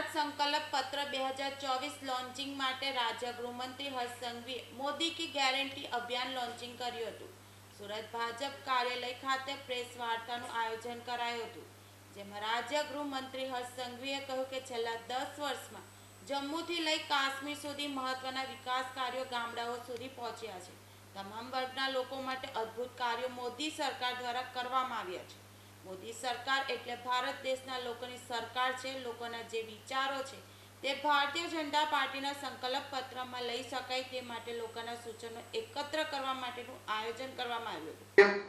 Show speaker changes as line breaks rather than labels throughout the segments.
ભારત સંકલ્પ પત્ર બે હજાર ચોવીસ લોન્ચિંગ માટે રાજ્ય ગૃહમંત્રી હર્ષ સંઘવીએ મોદી કી ગેરંટી અભિયાન લોન્ચિંગ કર્યું હતું. સુરત ભાજપ કાર્યાલય ખાતે પ્રેસ વાર્તાનું આયોજન કરાયું હતું. જેમાં રાજ્ય ગૃહમંત્રી હર્ષ સંઘવીએ કહ્યું કે છેલ્લા દસ વર્ષમાં જમ્મુથી લઈ કાશ્મીર સુધી મહત્વના વિકાસ કાર્યો ગામડાઓ સુધી પહોંચ્યા છે. તમામ વર્ગના લોકો માટે અદ્ભુત કાર્યો મોદી સરકાર દ્વારા કરવામાં આવ્યા છે. મોદી સરકાર એટલે ભારત દેશના લોકોની સરકાર છે, લોકોના જે વિચારો છે, તે ભારતીય જનતા પાર્ટીના સંકલ્પ પત્રમાં લઈ શકાય તે માટે લોકોના સૂચનો એકત્ર કરવા માટેનું આયોજન કરવામાં આવ્યું હતું.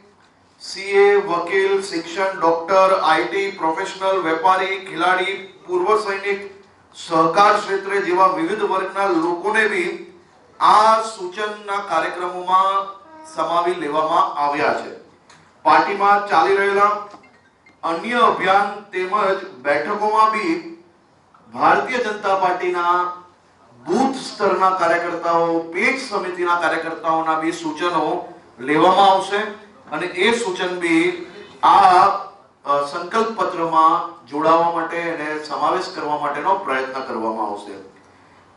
સીએ, વકીલ, શિક્ષણ, ડોક્ટર આઈટી પ્રોફેશનલ વેપારી, ખેલાડી, પૂર્વ સૈનિક, સહકાર ક્ષેત્રે જેવા વિવિધ વર્ગના લોકોને બી આ સૂચનના કાર્યક્રમોમાં સમાવી લેવામાં આવ્યા છે. પાર્ટીમાં ચાલી રહેલા અન્ય અભિયાન તેમજ બેઠકોમાં બી ભારતીય જનતા પાર્ટીના બૂથ સ્તરના કાર્યકર્તાઓ, પેજ સમિતિના કાર્યકર્તાઓના બી સૂચનો લેવામાં આવશે અને એ સૂચન બી આ સંકલ્પ પત્રમાં જોડાવા માટે અને સમાવેશ કરવા માટેનો પ્રયત્ન કરવામાં આવશે.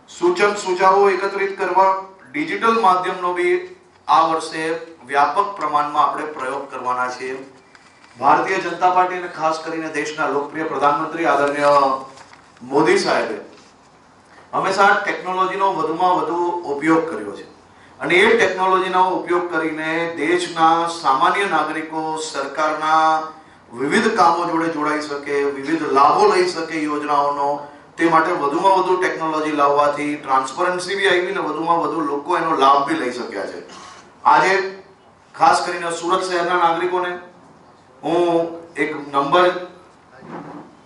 સૂચન સુઝાવો એકત્રિત કરવા, ડિજિટલ માધ્યમનો બી આ વર્ષે વ્યાપક પ્રમાણમાં આપણે પ્રયોગ કરવાના છીએ. ભારતીય જનતા પાર્ટી અને ખાસ કરીને દેશના લોકપ્રિય પ્રધાનમંત્રી આદરણીય મોદી સાહેબે હંમેશા ટેકનોલોજીનો વધુમાં વધુ ઉપયોગ કર્યો છે. અને એ ટેકનોલોજીનો ઉપયોગ કરીને દેશના સામાન્ય નાગરિકો સરકારના વિવિધ કામો જોડે જોડાઈ શકે, વિવિધ લાભો લઈ શકે યોજનાઓનો, તે માટે વધુમાં વધુ ટેકનોલોજી લાવવાથી ટ્રાન્સપરન્સી બી આવી ને વધુમાં વધુ લોકો એનો લાભ બી લઈ શક્યા છે. આજે ખાસ કરીને સુરત શહેરના નાગરિકોને હું એક નંબર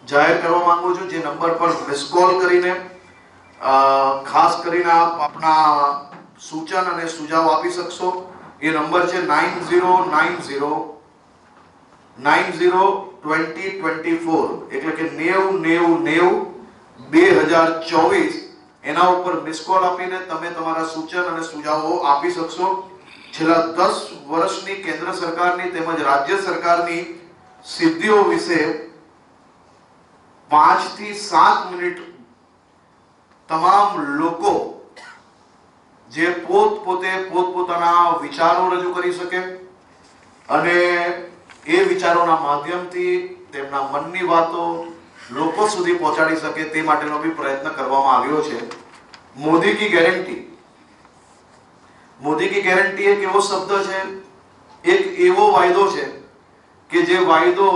જાહેર કરવા માંગુ છું, જે નંબર પર મિસ કોલ કરીને ખાસ કરીને આપ આપના સૂચન અને સુઝાવ આપી શકશો. એ નંબર છે nine zero nine zero nine zero twenty twenty four, એટલે કે નેવું નેવું નેવું બે હજાર ચોવીસ. એના ઉપર મિસ કોલ આપીને તમે તમારા સૂચન અને સુઝાવો આપી શકશો. છેલ્લા દસ વર્ષની કેન્દ્ર સરકારની તેમજ રાજ્ય સરકારની સિદ્ધિઓ વિશે પાંચથી સાત મિનિટ તમામ લોકો જે પોત પોતે પોતપોતાના વિચારો રજૂ કરી શકે અને એ વિચારોના માધ્યમથી તેમના મનની વાતો લોકો સુધી પહોંચાડી શકે તે માટેનો બી પ્રયત્ન કરવામાં આવ્યો છે. મોદી કી ગેરંટી મોદી કી ગેરંટી એક એવો શબ્દ છે, એક એવો વાયદો છે કે જે વાયદો,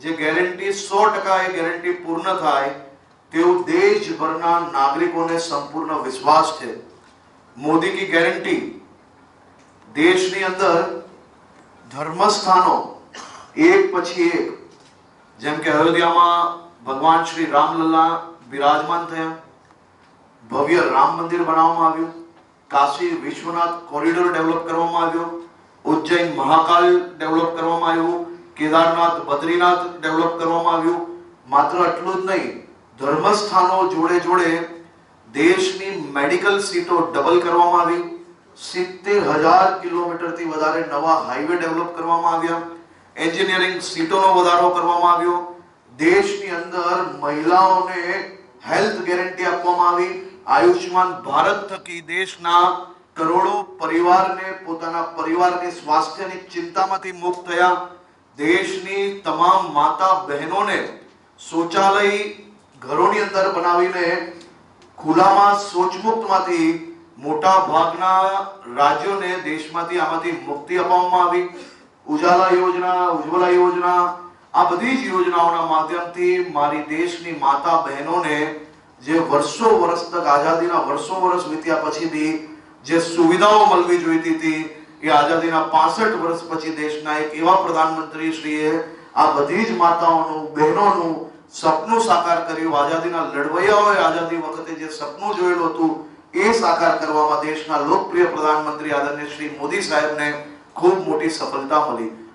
જે ગેરંટી સો ટકા એ ગેરંટી પૂર્ણ થાય તેવું દેશભરના નાગરિકોને સંપૂર્ણ વિશ્વાસ છે. મોદી કી ગેરંટી દેશની અંદર ધર્મસ્થાનો એક પછી એક, જેમ કે અયોધ્યામાં ભગવાન શ્રી રામલલ્લા બિરાજમાન થયા, ભવ્ય રામ મંદિર બનાવવામાં આવ્યું કાશી વિશ્વનાથ કોરિડોર ડેવલપ કરવામાં આવ્યો. ઉજ્જૈન મહાકાલ ડેવલપ કરવામાં આવ્યું. કેદારનાથ, બદ્રીનાથ ડેવલપ કરવામાં આવ્યું. માત્ર આટલું જ નહીં, ધર્મસ્થાનો જોડે જોડે દેશની મેડિકલ સીટો ડબલ કરવામાં આવી. સિત્તેર હજાર કિલોમીટરથી વધારે નવા હાઈવે ડેવલપ કરવામાં આવ્યા. એન્જિનિયરિંગ સીટોનો વધારો કરવામાં આવ્યો. દેશની અંદર મહિલાઓને હેલ્થ ગેરંટી આપવામાં આવી. આયુષ્યમાન ભારત થકી દેશના કરોડો પરિવારને, પોતાના પરિવારની સ્વાસ્થ્યની ચિંતામાંથી મુક્ત થયા. દેશની તમામ માતા બહેનોને શૌચાલય ઘરોની અંદર બનાવીને ખુલ્લામાં શૌચમુક્તમાંથી મોટા ભાગના રાજ્યોને દેશમાંથી આમાંથી મુક્તિ અપાવવામાં આવી. ઉજાલા યોજના, ઉજ્જવલા યોજના આ બધી જ યોજનાઓના માધ્યમથી મારી દેશની માતા બહેનોને જે વર્ષો વર્ષ તક આઝાદીના વર્ષો વર્ષ વીત્યા પછી બી જે સુવિધાઓ મળવી જોઈતી હતી, એ આઝાદીના પાસઠ વર્ષ પછી દેશના એક એવા પ્રધાનમંત્રી શ્રીએ આ બધી જ માતાઓનું, બહેનોનું સપનું સાકાર કર્યું. આઝાદીના લડવૈયાઓએ આઝાદી વખતે જે સપનું જોયેલું હતું, એ સાકાર કરવામાં દેશના લોકપ્રિય પ્રધાનમંત્રી આદરણીય શ્રી મોદી સાહેબને ખૂબ મોટી સફળતા મળી.